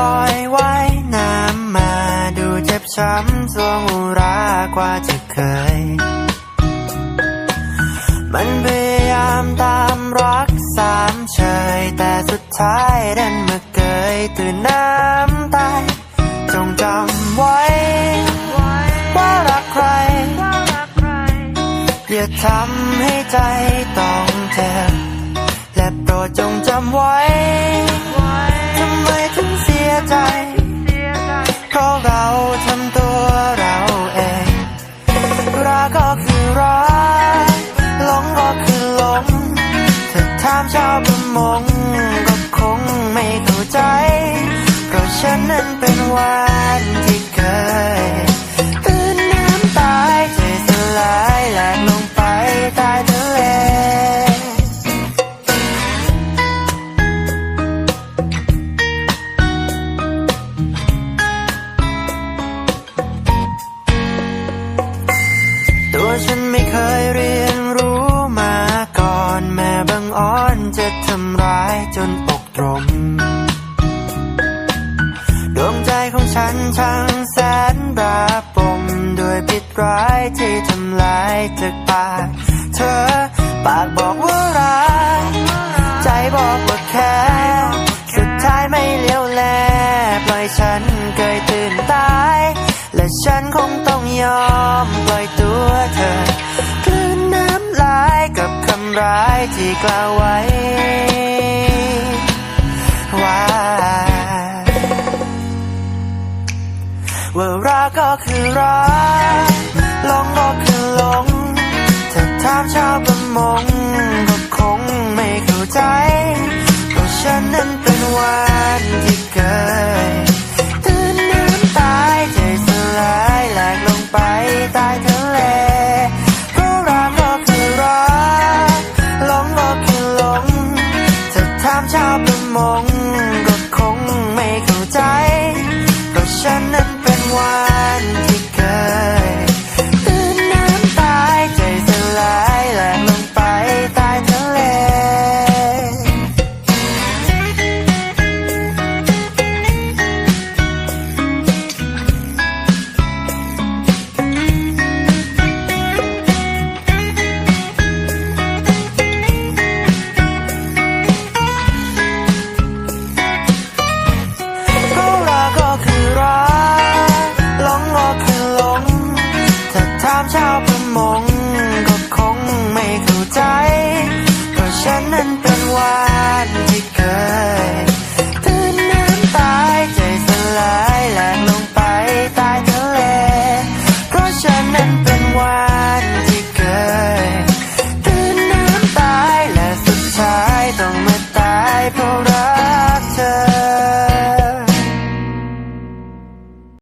ลอยว่ายน้ำมาดูเจ็บช้ำสวงรากว่าจะเคย มันพยายามตามรักสามเฉย แต่สุดท้ายดันมาเกยตื่นน้ำตายจงจำไว้ ว่ารักใครอย่าทำให้ใจต้องาถามชาวประมงก็คงไม่เข้าใจ เพราะฉันนั้นเป็นวานที่เคย ทำร้ายจนอกตรม ดวงใจของฉันช่างแสนระปมด้วยพิษร้ายที่ทำลายจากปากเธอ ปากบอกว่ารักใจบอกว่าแค่สุดท้ายไม่เลี้ยวแลปล่อยฉันเกยตื่นตาย และฉันคงต้องยอมปล่อยตัวเธอกลืนน้ำลายกับคำร้ายที่กล่าวไว้ รักก็คือรักหลงก็คือหลงถ้าถามชาวประมงก็คงไม่เข้าใจเพราะฉันนั้นเป็นวานที่เคยตื่นน้ำตายใจสลายแหลกลงไปใต้ทะเลเพราะรักก็คือรักหลงก็คือหลงถ้าถามชาวประมงก็คงไม่เข้าใจเพราะฉันนั้น เามชาวประมง